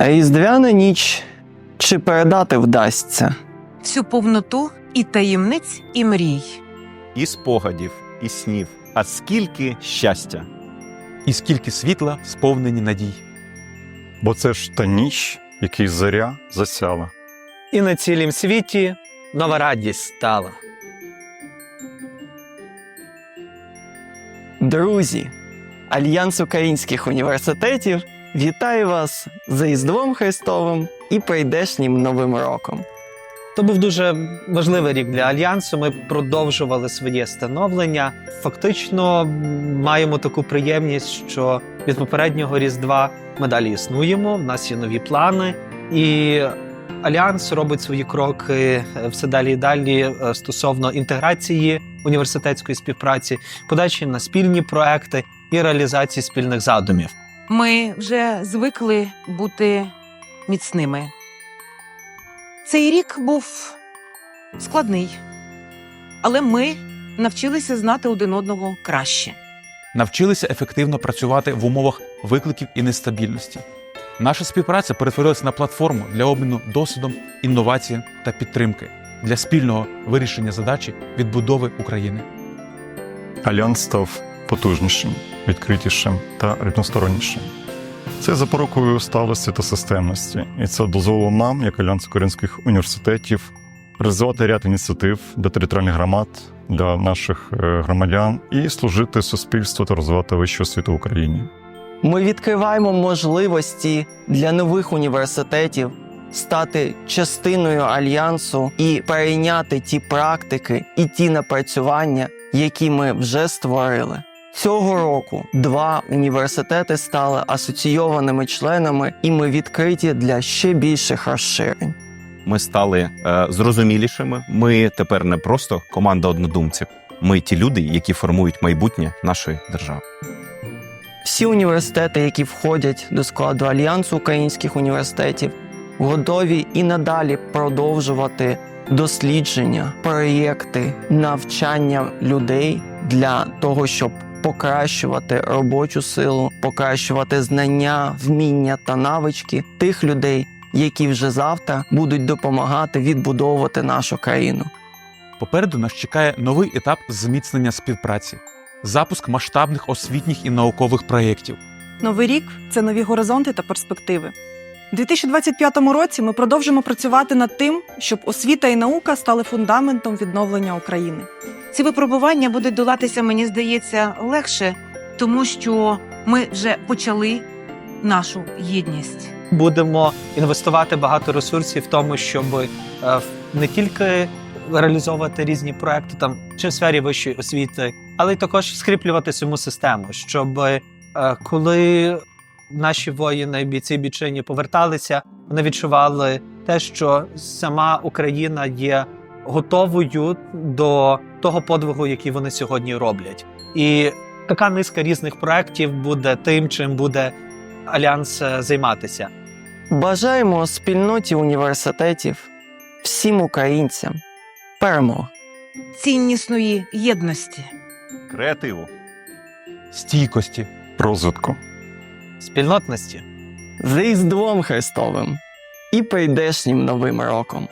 Різдвяна ніч чи передати вдасться? всю повноту і таємниць, і мрій. і спогадів, і снів. А скільки щастя! і скільки світла сповнені надій. Бо це ж та ніч, який зоря засяла. І на цілім світі нова радість стала. Друзі, Альянс українських університетів вітає вас з Різдвом Христовим і прийдешнім Новим роком. То був дуже важливий рік для альянсу. Ми продовжували своє становлення. Фактично маємо таку приємність, що від попереднього різдва ми далі існуємо. В нас є нові плани, і альянс робить свої кроки е, все далі і далі е, стосовно інтеграції університетської співпраці, подачі на спільні проекти і реалізації спільних задумів. Ми вже звикли бути міцними. Цей рік був складний, але ми навчилися знати один одного краще. Навчилися ефективно працювати в умовах викликів і нестабільності. Наша співпраця перетворилася на платформу для обміну досвідом, інноваціям та підтримки для спільного вирішення задачі відбудови України. Альянс став потужнішим, відкритішим та рівностороннішим. Це запорукою сталості та системності, і це дозволило нам, як Альянс українських університетів, реалізувати ряд ініціатив для територіальних громад, для наших е, громадян і служити суспільству та розвивати вищу освіту в Україні. Ми відкриваємо можливості для нових університетів стати частиною альянсу і перейняти ті практики і ті напрацювання, які ми вже створили. Цього року два університети стали асоційованими членами, і ми відкриті для ще більших розширень. Ми стали е, зрозумілішими. Ми тепер не просто команда однодумців. Ми ті люди, які формують майбутнє нашої держави. Всі університети, які входять до складу Альянсу українських університетів, готові і надалі продовжувати дослідження, проєкти, навчання людей для того, щоб покращувати робочу силу, покращувати знання, вміння та навички тих людей, які вже завтра будуть допомагати відбудовувати нашу країну. Попереду нас чекає новий етап зміцнення співпраці, запуск масштабних освітніх і наукових проєктів. Новий рік це нові горизонти та перспективи. У 2025 році ми продовжимо працювати над тим, щоб освіта і наука стали фундаментом відновлення України. Ці випробування будуть долатися, мені здається, легше, тому що ми вже почали нашу єдність. будемо інвестувати багато ресурсів в тому, щоб е, не тільки реалізовувати різні проекти там чи в сфері вищої освіти, але й також скріплювати саму систему, щоб е, коли наші воїни, бійці бійчині поверталися, вони відчували те, що сама Україна є готовою до того подвигу, який вони сьогодні роблять. І така низка різних проєктів буде тим, чим буде альянс е, займатися. Бажаємо спільноті університетів, всім українцям перемог. Ціннісної єдності. Креативу. Стійкості, Розвитку. спільнотності. з Різдвом Христовим і прийдешнім Новим роком.